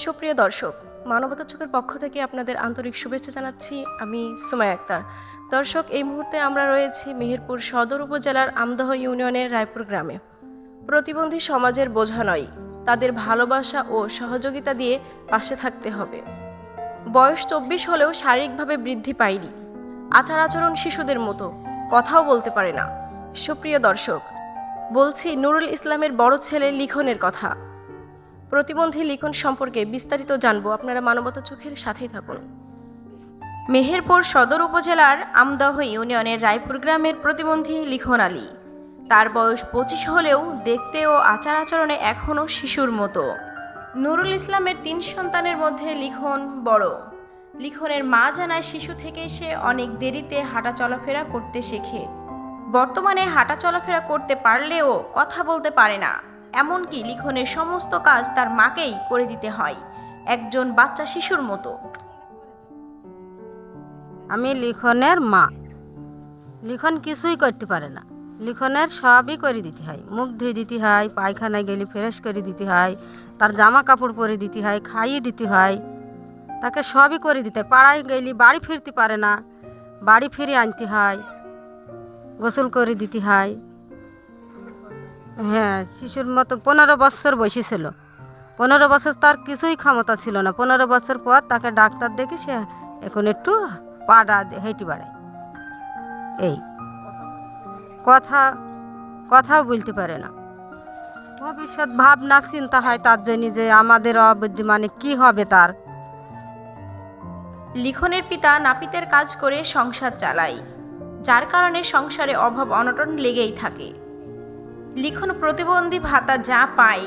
সুপ্রিয় দর্শক মানবতা চোখের পক্ষ থেকে আপনাদের আন্তরিক শুভেচ্ছা জানাচ্ছি আমি সুমায় আক্তার। দর্শক, এই মুহূর্তে আমরা রয়েছি মেহেরপুর সদর উপজেলার আমদহ ইউনিয়নের রায়পুর গ্রামে। প্রতিবন্ধী সমাজের বোঝা নয়, তাদের ভালোবাসা ও সহযোগিতা দিয়ে পাশে থাকতে হবে। বয়স চব্বিশ হলেও শারীরিকভাবে বৃদ্ধি পায়নি। আচার আচরণ শিশুদের মতো, কথাও বলতে পারে না। সুপ্রিয় দর্শক, বলছি নুরুল ইসলামের বড় ছেলে লিখনের কথা। প্রতিবন্ধী লিখন সম্পর্কে বিস্তারিত জানব। আপনারা মানবতা চোখের সাথেই থাকুন। মেহেরপুর সদর উপজেলার আমদহ ইউনিয়নের রায়পুর গ্রামের প্রতিবন্ধী লিখন আলী। তার বয়স পঁচিশ হলেও দেখতে ও আচার আচরণে এখনও শিশুর মতো। নুরুল ইসলামের তিন সন্তানের মধ্যে লিখন বড়। লিখনের মা জানায় শিশু থেকে সে অনেক দেরিতে হাঁটা চলাফেরা করতে শেখে। বর্তমানে হাঁটা চলাফেরা করতে পারলেও কথা বলতে পারে না। এমনকি লিখনের সমস্ত কাজ তার মাকেই করে দিতে হয়, একজন বাচ্চা শিশুর মতো। আমি লিখনের মা। লিখন কিছুই করতে পারে না। লিখনের সবই করে দিতে হয়। মুখ ধুয়ে দিতে হয়, পায়খানায় গেলে ফ্রেশ করে দিতে হয়, তার জামা কাপড় পরে দিতে হয়, খাইয়ে দিতে হয়। তাকে সবই করে দিতে হয়। পাড়ায় গেলে বাড়ি ফিরতে পারে না। বাড়ি ফিরে আনতে হয়। গোসল করে দিতে হয়। হ্যাঁ শিশুর মতো পনেরো বছর বয়সী ছিল। পনেরো বছর তার কিছুই ক্ষমতা ছিল না। পনেরো বছর পর তাকে ডাক্তার দেখে সে এখন একটু পাড়া হেঁটে বাড়ায়। এই, কথা, কথাও বলতে পারে না। ভবিষ্যৎ ভাবনা, চিন্তা হয় তার জন্য যে আমাদের অবুদ্ধি মানে কি হবে তার। লিখনের পিতা নাপিতের কাজ করে সংসার চালায়, যার কারণে সংসারে অভাব অনটন লেগেই থাকে। লিখন প্রতিবন্ধী ভাতা যা পায়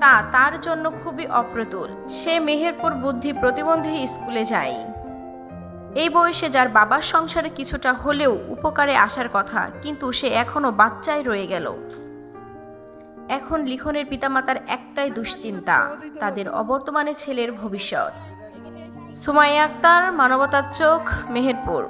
তা তার জন্য খুবই অপ্রতুল। সে মেহেরপুর বুদ্ধি প্রতিবন্ধী স্কুলে যায়। এই বয়সে যার বাবার সংসারে কিছুটা হলেও উপকারে আসার কথা, কিন্তু সে এখনও বাচ্চায় রয়ে গেল। এখন লিখনের পিতামাতার একটাই দুশ্চিন্তা, তাদের অবর্তমানে ছেলের ভবিষ্যৎ। সুমাইয়া আক্তার, মানবতার চোখ, মেহেরপুর।